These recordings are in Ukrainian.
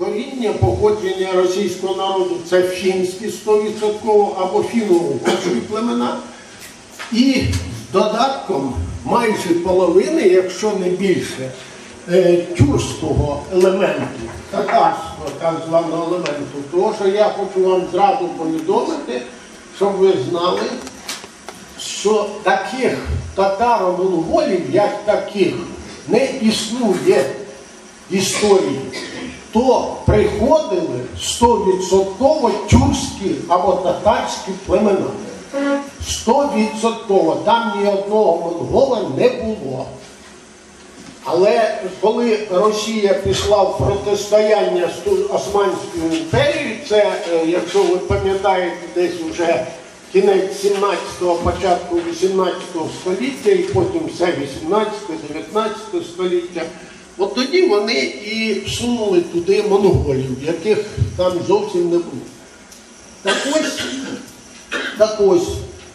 коріння походження російського народу це фінські 100% або фіно-угорські племена. І додатком майже половини, якщо не більше, е, тюркського елементу, татарського так званого елементу. Тому що я хочу вам зразу повідомити, щоб ви знали, що таких татаро-монголів, як таких, не існує історії, то приходили 100% тюркські або татарські племена. 100% там ні одного монгола не було. Але коли Росія пішла в протистояння з Османською імперією, це, е, якщо ви пам'ятаєте, десь вже кінець 17-го, початку 18 століття, і потім все 18-19 століття, от тоді вони і всунули туди монголів, яких там зовсім не було. Так ось, так ось,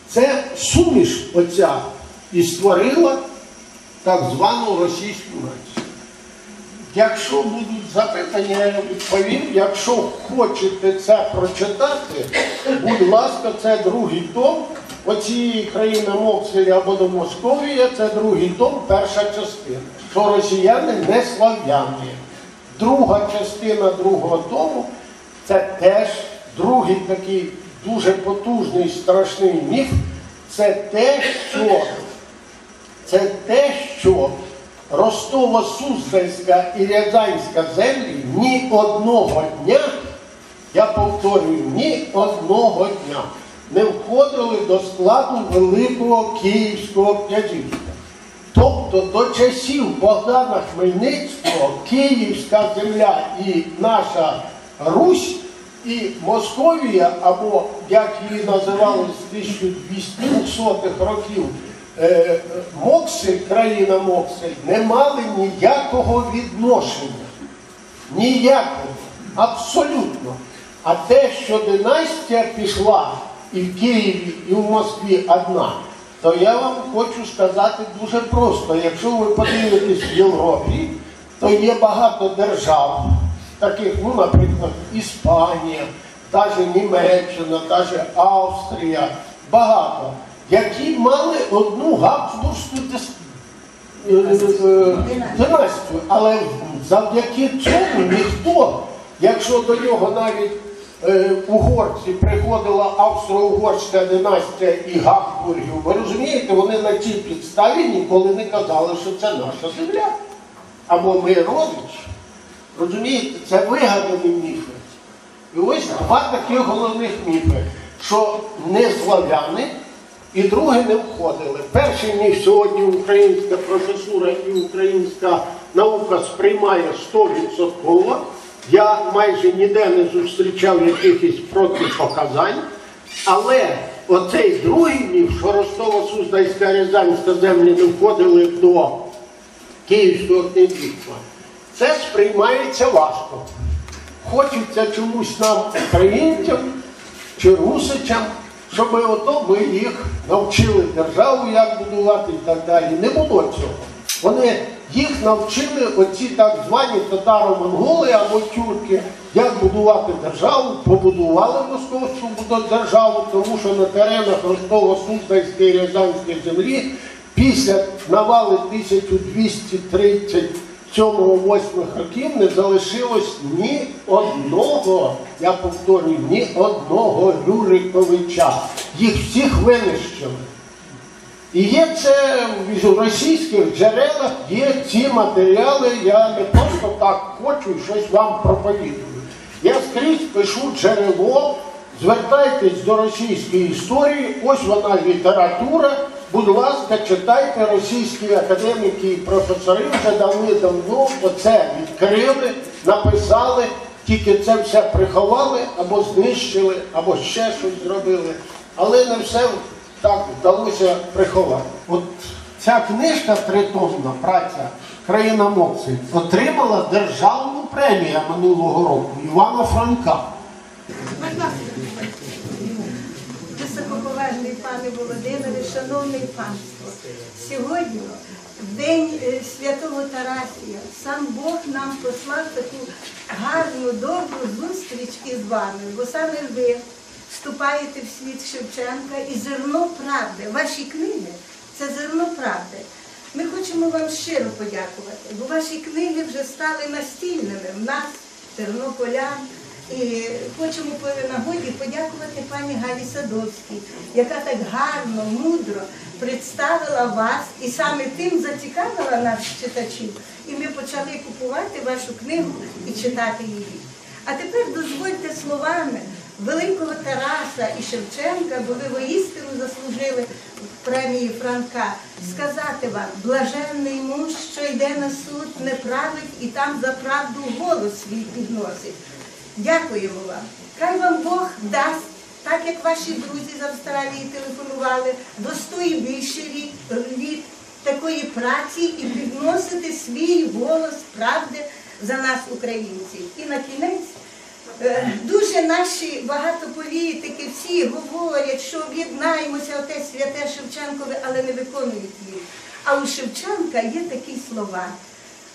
це суміш оця і створила так звану російську націю. Якщо будуть запитання, я відповім. Якщо хочете це прочитати, будь ласка, це другий том. Оцієї країни Мокселі або до Московія, це другий том, перша частина. Що росіяни не слав'яни. Друга частина другого тому це теж другий такий дуже потужний страшний міф. Це те, що це те, що Ростово-Суздальська і Рязанська землі ні одного дня, я повторюю, ні одного дня не входили до складу Великого Київського князівства. Тобто до часів Богдана Хмельницького Київська земля і наша Русь і Московія, або як її називали з 1200-х років, е, Моксель, країна Моксель, не мали ніякого відношення. Ніякого. Абсолютно. А те, що династія пішла і в Києві, і в Москві одна, то я вам хочу сказати дуже просто. Якщо ви подивитесь в Європі, то є багато держав, таких, ну, наприклад, Іспанія, навіть Німеччина, навіть Австрія, багато, які мали одну габсбурзьку дис- е, е, династію. Але завдяки цьому ніхто, якщо до нього навіть е, угорці приходила австро-угорська династія і Габсбургів, ви розумієте, вони на цій підставі ніколи не казали, що це наша земля. Або ми родичі. Розумієте, це вигадані міфи. І ось два таких головних міфи, що не слав'яни і друге не входили. Перший міф сьогодні українська професура і українська наука сприймає 100%. Я майже ніде не зустрічав якихось протипоказань. Але оцей другий міф, що Ростово-Суздальська Рязанська землі не входили до Київського князівства, це сприймається важко. Хочеться чомусь нам, українцям чи русичам, щоб ото ми їх навчили державу, як будувати і так далі. Не було цього. Вони їх навчили оці так звані татаро-монголи або тюрки, як будувати державу, побудували московську державу, тому що на теренах Ростово-Суздальської і Рязанської землі після навали 1237-8 років не залишилось ні одного, я повторюю, ні одного Рюриковича. Їх всіх винищили. І є це в російських джерелах, є ці матеріали, я не просто так хочу щось вам проповідую. Я скрізь пишу джерело, звертайтесь до російської історії, ось вона література. Будь ласка, читайте російські академіки і професори вже давно оце відкрили, написали, тільки це все приховали або знищили, або ще щось зробили. Але не все так вдалося приховати. От ця книжка тритомна праця Країна Моксель отримала державну премію минулого року Івана Франка. Високоповажний пане Володимире, шановний панство, сьогодні День е, Святого Тарасія. Сам Бог нам послав таку гарну, добру зустріч із вами, бо саме ви вступаєте в світ Шевченка і зерно правди. Ваші книги це зерно правди. Ми хочемо вам щиро подякувати, бо ваші книги вже стали настільними в нас, тернополян. І хочемо по нагоді подякувати пані Галі Садовській, яка так гарно, мудро представила вас і саме тим зацікавила наших читачів. І ми почали купувати вашу книгу і читати її. А тепер дозвольте словами великого Тараса і Шевченка, бо ви воістину заслужили премії Франка, сказати вам, блаженний муж, що йде на суд, не править і там за правду голос свій підносить. Дякуємо вам. Хай вам Бог дасть, так як ваші друзі з Австралії телефонували, до 100 більше літ такої праці і підносити свій голос правди за нас, українців. І на кінець. Е, Дуже наші багато політики всі говорять, що об'єднаємося оте святе Шевченкове, але не виконують їх. А у Шевченка є такі слова.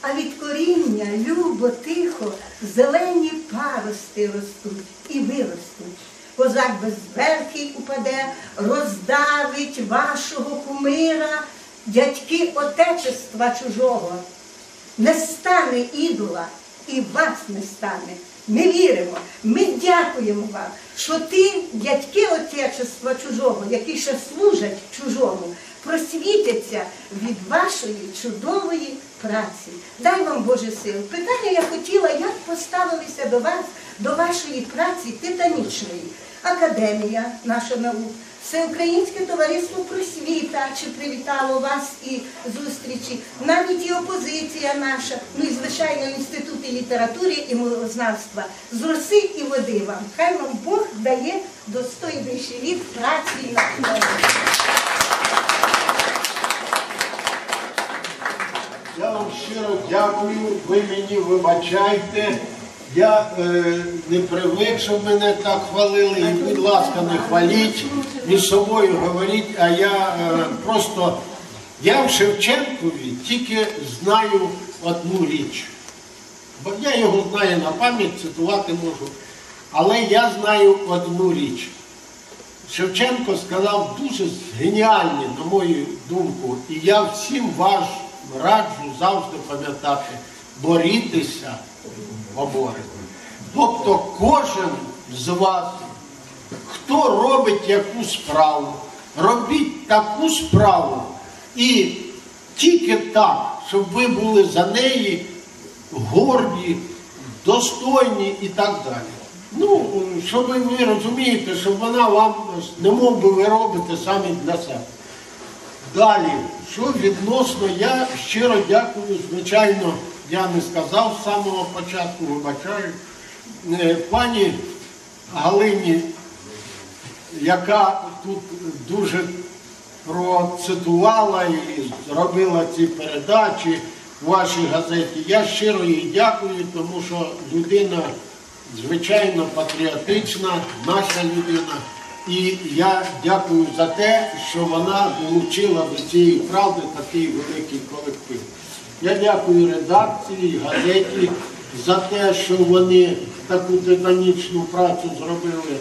А від коріння любо, тихо, зелені парости ростуть і виростуть. Козак безверхий упаде, роздавить вашого кумира, дядьки отечества чужого. Не стане ідола і вас не стане. Ми віримо, ми дякуємо вам, що ти, дядьки Отечества чужого, які ще служать чужому, просвітяться від вашої чудової праці. Дай вам Боже сил. Питання я хотіла, як поставилися до вас, до вашої праці титанічної. Академія наша наук, Всеукраїнське товариство просвіта, чи привітало вас і зустрічі, навіть і опозиція наша, ну і звичайно інститути літератури і мовознавства. З роси і води вам. Хай вам Бог дає до 100 і більше літ праці і натхнення. Я вам щиро дякую, ви мені вибачайте. Я е, не привик, щоб мене так хвалили. І, будь ласка, не хваліть, між собою говоріть, а я е, просто я в Шевченкові тільки знаю одну річ. Бо я його знаю на пам'ять, цитувати можу. Але я знаю одну річ. Шевченко сказав дуже геніальні, на мою думку, і я всім вас раджу завжди пам'ятати, борітеся, поборете. Тобто кожен з вас, хто робить яку справу, робіть таку справу і тільки так, щоб ви були за неї горді, достойні і так далі. Ну, щоб ви розумієте, щоб вона вам не мов би ви робите самі для себе. Далі, що відносно, я щиро дякую, звичайно, я не сказав з самого початку, вибачаю, е, пані Галині, яка тут дуже процитувала і зробила ці передачі в вашій газеті. Я щиро їй дякую, тому що людина звичайно патріотична, наша людина. І я дякую за те, що вона долучила до цієї правди такий великий колектив. Я дякую редакції, газеті за те, що вони таку титанічну працю зробили.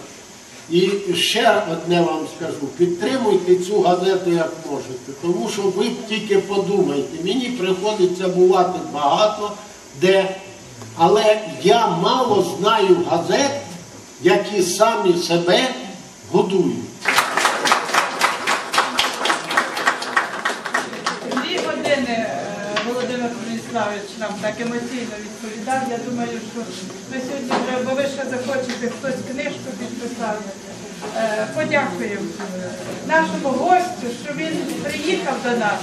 І ще одне вам скажу, підтримуйте цю газету як можете, тому що ви тільки подумайте, мені приходиться бувати багато де, але я мало знаю газет, які самі себе годують. Так емоційно відповідав. Я думаю, що ми сьогодні вже, бо ви ще захочете хтось книжку підписав. Е, Подякуємо нашому гостю, що він приїхав до нас.